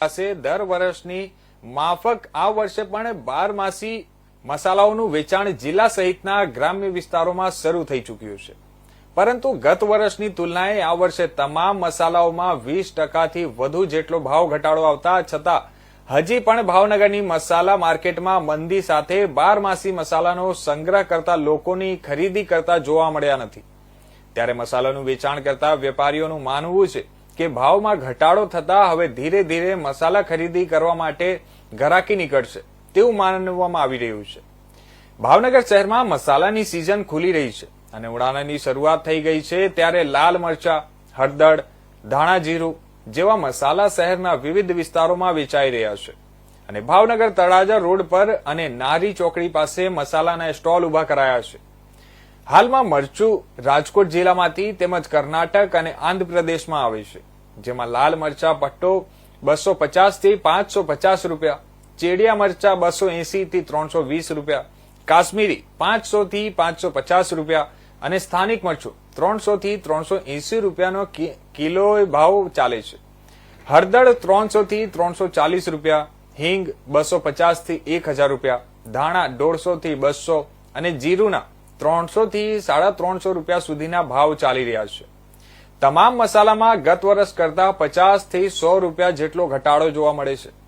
પાસે દર વર્ષની માફક આ વર્ષે પણ બારમાસી મસાલાઓનું વેચાણ જિલ્લા સહિતના ગ્રામ્ય વિસ્તારોમાં શરૂ થઈ ચૂક્યું છે. પરંતુ ગત વર્ષની તુલનાએ આ વર્ષે તમામ મસાલાઓમાં વીસ ટકાથી વધુ જેટલો ભાવ ઘટાડો આવતા છતાં હજી પણ ભાવનગરની મસાલા માર્કેટમાં મંદી સાથે બારમાસી મસાલાનો સંગ્રહ કરતા લોકોની ખરીદી કરતા જોવા મળ્યા નથી. ત્યારે મસાલાનું વેચાણ કરતા વેપારીઓનું માનવું છે કે ભાવમાં ઘટાડો થતા હવે ધીરે ધીરે મસાલા ખરીદી કરવા માટે ઘરાકી નીકળશે, તેવું માનવામાં આવી રહ્યું છે. ભાવનગર શહેરમાં મસાલાની સિઝન ખુલી રહી છે અને ઉનાળાની શરૂઆત થઈ ગઈ છે ત્યારે લાલ મરચા, હળદર, ધાણા જીરું જેવા મસાલા શહેરના વિવિધ વિસ્તારોમાં વેચાઈ રહ્યા છે. અને ભાવનગર તળાજા રોડ પર અને નારી ચોકડી પાસે મસાલાના સ્ટોલ ઊભા કરાયા છે. હાલમાં મરચું રાજકોટ જિલ્લામાંથી તેમજ કર્ણાટક અને આંધ્રપ્રદેશમાં આવે છે, જેમાં લાલ મરચા પટ્ટો બસો પચાસથી પાંચસો પચાસ રૂપિયા, ચેડિયા મરચા બસો એંસીથી ત્રણસો વીસ રૂપિયા, કાશ્મીરી પાંચસો થી પાંચસો પચાસ રૂપિયા અને સ્થાનિક મરચું ત્રણસો થી ત્રણસો એંસી રૂપિયાનો કિલો ભાવ ચાલે છે. હળદર ત્રણસો થી ત્રણસો ચાલીસ રૂપિયા, હિંગ બસો પચાસથી એક હજાર રૂપિયા, ધાણા દોઢસો થી બસો અને જીરુના ત્રણસો થી સાડા ત્રણસો રૂપિયા સુધીના ભાવ ચાલી રહ્યા છે. તમામ મસાલામાં ગત વર્ષ કરતા પચાસથી સો રૂપિયા જેટલો ઘટાડો જોવા મળે છે.